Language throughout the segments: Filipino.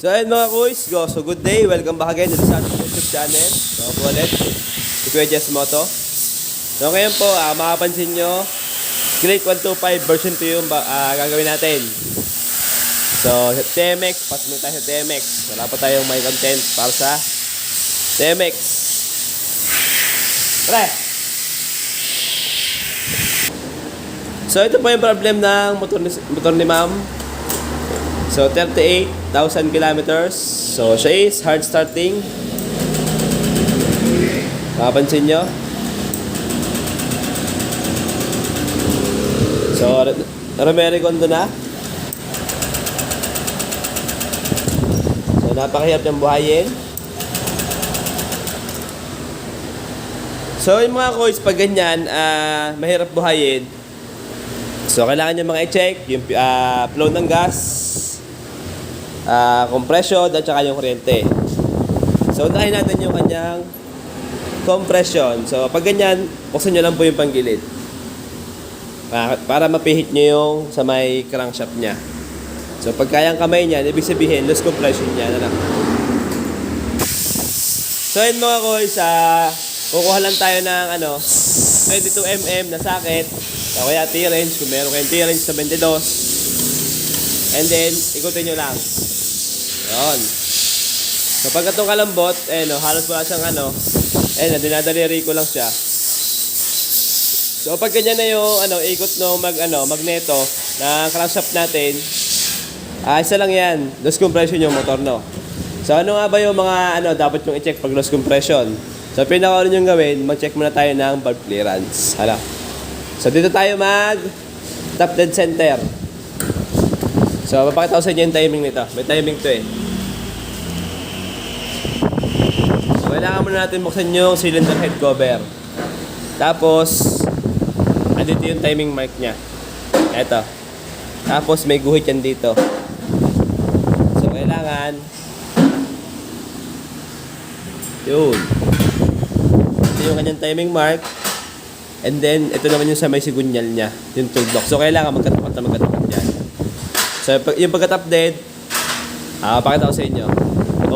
So ayun mga kuys, go. So good day, welcome back again dito sa ating YouTube channel. So ako ulit, si Kuya Jess Moto. So ngayon po, ah, makapansin nyo, Great 125 version 2 yung ah, gagawin natin. So, TMX, pasok tayo sa TMX. Wala pa tayong may content para sa TMX. Pre! So, ito po yung problem ng motor ni, motor ni ma'am. So, 38,000 kilometers. So, siya is hard starting. Makapansin nyo. So, Romero Gondo na. So, napakahirap niyang buhayin. So, yung mga coils, pag ganyan, ah, mahirap buhayin. So, kailangan nyo mga i-check yung ah, flow ng gas, ah, compression, at saka yung kuryente. So, unahin natin yung kanyang compression. So, pag ganyan, buksan nyo lang po yung panggilid. Para, para mapihit nyo yung sa may crankshaft niya. So, pag kayang kamay niyan, ibig sabihin, loose compression niya na lang. So, yun mga koys, ah, kukuha lang tayo ng ano, 22mm na socket. O kaya T-range, kung meron kayong T-range sa 22. And then, ikutin nyo lang. Yun. So, pag itong kalambot, eh, no, halos wala siyang ano, eh, dinadaliri ko lang siya. So, pag ganyan na yung, ano, ikot no, mag, ano, magneto na crankshaft natin, ah, isa lang yan. Loss compression yung motor, no? So, ano nga ba yung mga, ano, dapat yung i-check pag loss compression? So, pinaka yung gawin, mag-check muna tayo ng valve clearance. Hala. So, dito tayo mag top dead center. So, mapakita ko sa inyo yung timing nito. May timing to eh. Kailangan muna natin buksan yung cylinder head cover. Tapos, andito yung timing mark niya. Eto. Tapos, may guhit yan dito. So, kailangan yun. Ito yung kanyang timing mark. And then, ito naman yung sa may sigunyal niya. Yung tool block. So, kailangan magkatapat na magkatapat yan. So, yung pagkatap dead, ah, pakita ko sa inyo.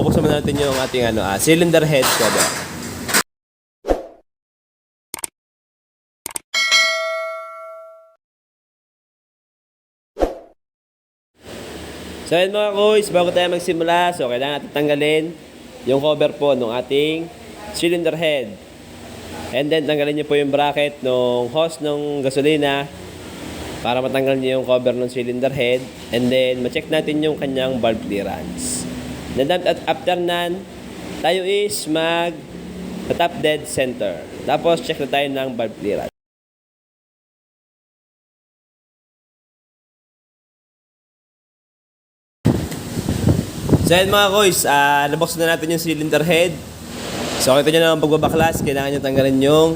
Bubuksan muna natin yung ating ano, ah, cylinder head cover. So yun mga kuys, bago tayo magsimula, so kailangan natin tanggalin yung cover po ng ating cylinder head. And then tanggalin niyo po yung bracket ng hose ng gasolina para matanggal niyo yung cover ng cylinder head. And then ma-check natin yung kanyang valve clearance. Then at after nan, tayo is mag top dead center. Tapos check na tayo ng valve clearance. So yun mga boys, ah nabuksan na natin yung cylinder head. So kita nyo naman pagbabaklas, kailangan nyo tanggalin yung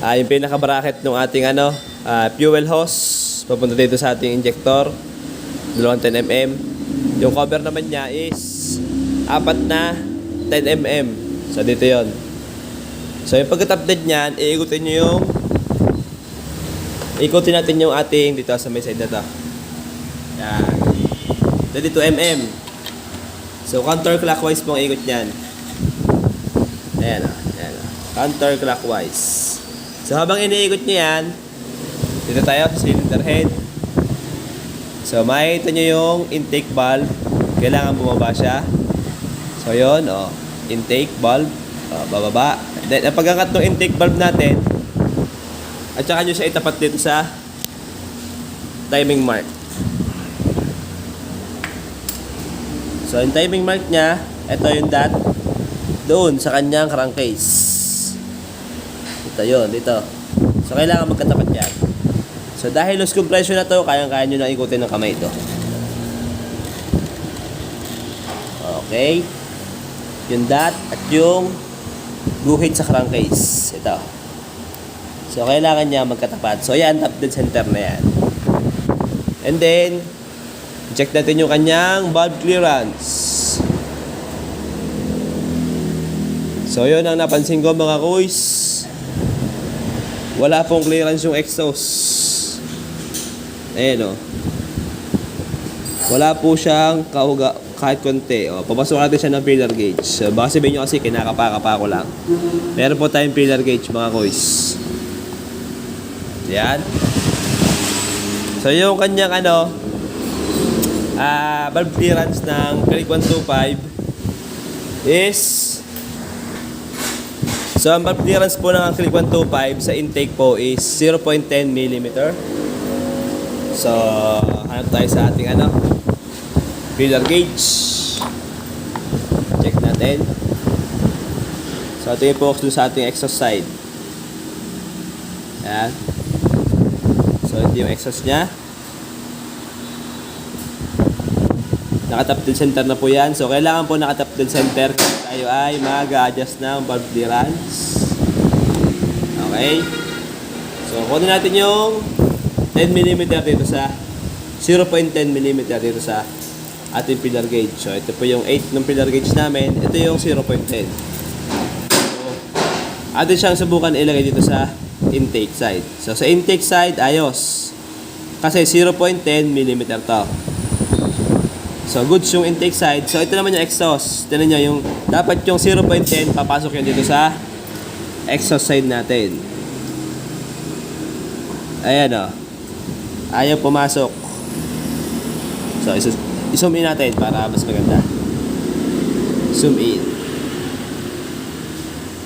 ah, yung pinaka-bracket ng ating ano, ah, fuel hose papunta dito sa ating injector. Dalawang 10mm. Yung cover naman niya is apat na 10mm. So dito yon. So yung pagka-top dead niyan, iikutin nyo yung ikutin natin yung ating dito sa may side na to. Yan. So dito mm. So, counterclockwise po ang ikot niyan. Ayan o. Ayan o. Counterclockwise. So, habang iniikot niya yan, dito tayo sa cylinder head. So, makikita nyo yung intake valve. Kailangan bumaba siya. So, yun o. Intake valve. O, bababa. Then, ang ng intake valve natin, at saka nyo siya itapat dito sa timing mark. So, yung timing mark niya, ito yung dot doon sa kanyang crankcase. Ito yun, dito. So, kailangan magkatapat yan. So, dahil loose compression na to, kayang-kaya nyo na ikutin ng kamay ito. Okay. Yung dot at yung guhit sa crankcase. Ito. So, kailangan niya magkatapat. So, yan, top dead center na yan. And then, check natin yung kanyang valve clearance. So, yun ang napansin ko mga kuys. Wala pong clearance yung exhaust. Ayan o. Wala po siyang kahuga, kahit konti. O, papasok natin siya ng filler gauge. So, baka sabihin nyo kasi kinakapa-kapa ko lang. Meron po tayong filler gauge mga kois. Yan. So, yung kanyang ano, ah, valve clearance ng Click 125 is So, ang valve clearance po ng Click 125 sa intake po is 0.10 mm. So, hanap tayo sa ating ano, filler gauge. Check natin. So, ito yung focus dun sa ating exhaust side. Ayan. So, ito yung exhaust niya. Nakatap dead center na po yan. So, kailangan po nakatap dead center kung tayo ay mag-adjust ng valve clearance. Okay. So, kunin natin yung 10 mm dito sa 0.10 mm dito sa ating pillar gauge. So, ito po yung 8 ng pillar gauge namin. Ito yung 0.10. So, atin siyang subukan ilagay dito sa intake side. So, sa intake side, ayos. Kasi 0.10 mm to. So, goods yung intake side. So, ito naman yung exhaust. Tignan nyo, yung, dapat yung 0.10, papasok yun dito sa exhaust side natin. Ayan o. Ayaw pumasok. So, isus- i-zoom in natin para mas maganda. Zoom in.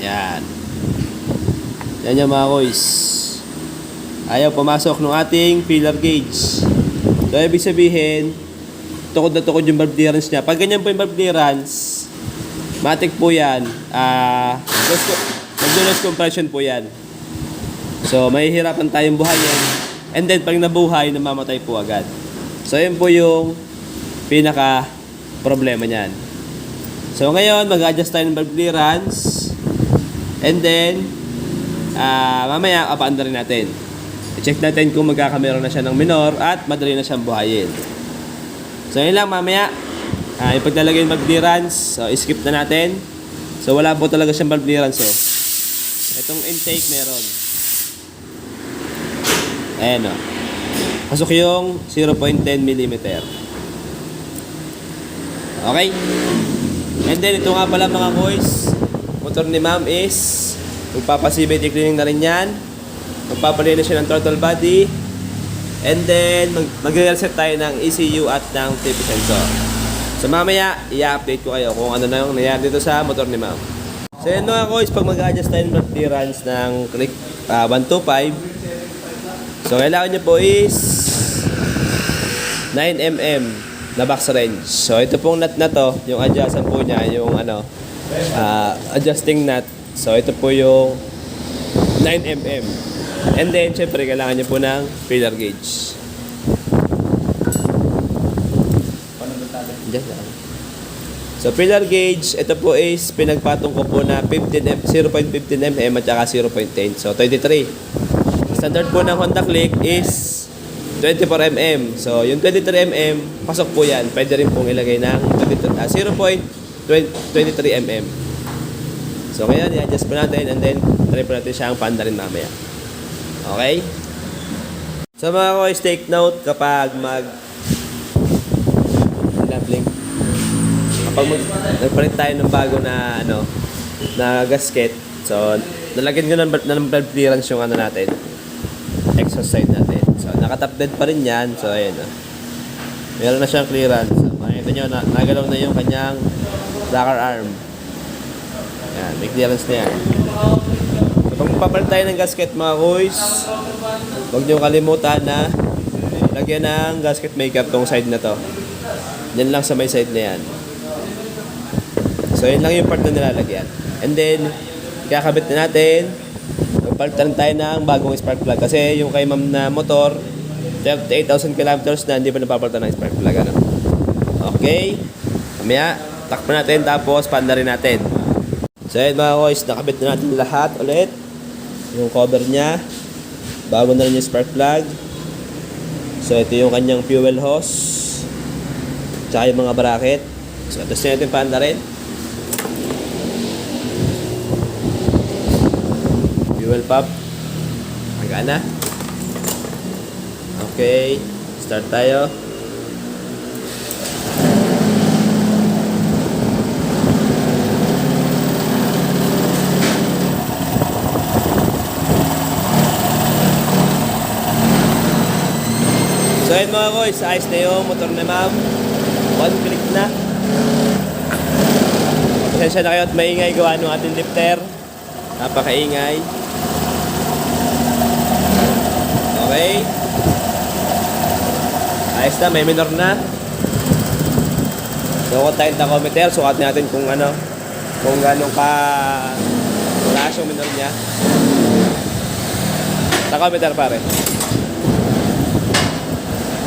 Yan. Yan yung mga boys. Ayaw pumasok ng ating filler gauge. So, ibig sabihin, tukod na tukod yung valve clearance niya. Pag ganyan po yung valve clearance, matik po yan. Ah, uh, mag-loss compression po yan. So, mahihirapan tayong buhayin. And then, pag nabuhay, namamatay po agad. So, yun po yung pinaka problema niyan. So, ngayon, mag-adjust tayo ng valve clearance. And then, ah mamaya, apaanda rin natin. I-check natin kung magkakamero na siya ng minor at madali na siyang buhayin. So, yun lang mamaya. Uh, yung paglalagay ng valve clearance, so, skip na natin. So, wala po talaga siyang valve clearance. So, itong intake meron. Ayan o. Pasok yung 0.10 mm. Okay? And then, ito nga pala mga boys. Motor ni ma'am is magpapasibity cleaning na rin yan. Magpapalinis siya ng throttle body. And then, mag mag-reset tayo ng ECU at ng TP sensor. So, mamaya, i-update ko kayo kung ano na yung nangyari dito sa motor ni ma'am. So, yun mga boys, pag mag-adjust tayo ng clearance ng click ah, 125, so, kailangan nyo po is 9mm na box range. So, ito pong nut na to, yung adjustan po niya, yung ano, ah, adjusting nut. So, ito po yung 9mm. And then, syempre, kailangan nyo po ng filler gauge. So, filler gauge, ito po is pinagpatong ko po na 15 M, 0.15 mm at saka 0.10. So, 23. Standard po ng Honda Click is 24 mm. So, yung 23 mm, pasok po yan. Pwede rin pong ilagay ng 23, ah, 0.23 mm. So, ngayon, i-adjust po natin and then try po natin siyang panda rin mamaya. Okay? So, mga boys, take note kapag mag Link. Kapag mag nagpalit tayo ng bago na ano na gasket, so nalagyan ko ng, ng clearance yung ano natin. Exhaust side natin. So nakatap dead pa rin yan. So ayun. Oh. Meron na siyang clearance. So, makikita nyo, na, nagalaw na yung kanyang rocker arm. Yan, may clearance na yan. So, pag magpapalit tayo ng gasket mga boys, huwag nyo kalimutan na lagyan ng gasket maker tong side na to. Yan lang sa may side na yan. So, yun lang yung part na nilalagyan. And then, kakabit na natin. Magpalitan tayo ng bagong spark plug. Kasi yung kay ma'am na motor, 38,000 kilometers na hindi pa napapalitan ng spark plug. Ano? Okay. Mamaya, takpan natin tapos panda rin natin. So, yun mga boys, nakabit na natin lahat ulit. Yung cover niya. Bago na rin yung spark plug. So, ito yung kanyang fuel hose. Tsaka yung mga bracket. So, tapos natin panda rin. Idol Pop. Magana. Okay. Start tayo. So ayun mga boys, ayos na yung motor na ma'am. One click na. Pasensya na kayo at maingay gawa ng ating lifter. Napakaingay. Ayos na, may minor na. So, kung tayong tachometer, sukat natin kung ano, kung gano'ng ka taas yung minor niya. Tachometer pare.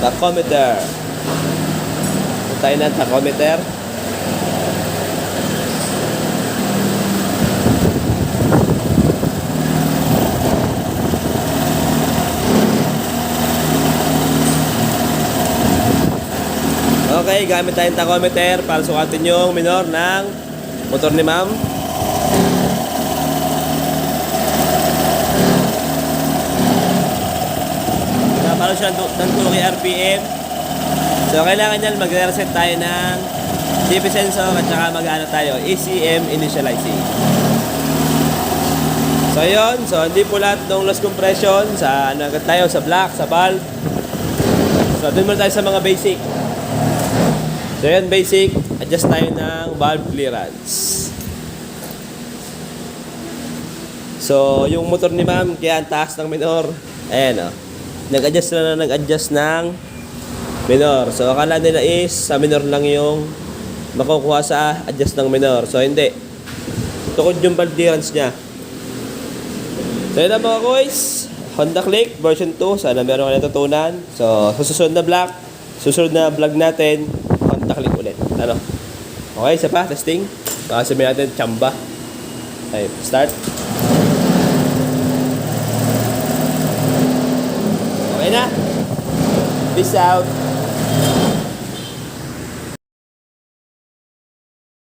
Tachometer. Kung tayo ng tachometer. Okay, gamit tayong tachometer para sukatin yung minor ng motor ni ma'am. Napalo siya ng ng 2K RPM. So, kailangan niyan magre-reset tayo ng DP sensor at saka mag-ano tayo, ECM initializing. So, yun. So, hindi po lahat ng loss compression sa ano tayo, sa block, sa valve. So, dun muna tayo sa mga basic. So, yun, basic. Adjust tayo ng valve clearance. So, yung motor ni ma'am, kaya ang taas ng minor. Ayan, oh. Nag-adjust na na nag-adjust ng minor. So, akala nila is sa minor lang yung makukuha sa adjust ng minor. So, hindi. Tukod yung valve clearance niya. So, yun lang mga boys. Honda Click version 2. Sana meron ka natutunan. So, sa susunod na vlog, susunod na vlog natin, Click ulit. Ano? Okay, isa pa, testing. Baka sabihin natin, chamba. Okay, start. Okay na. Peace out.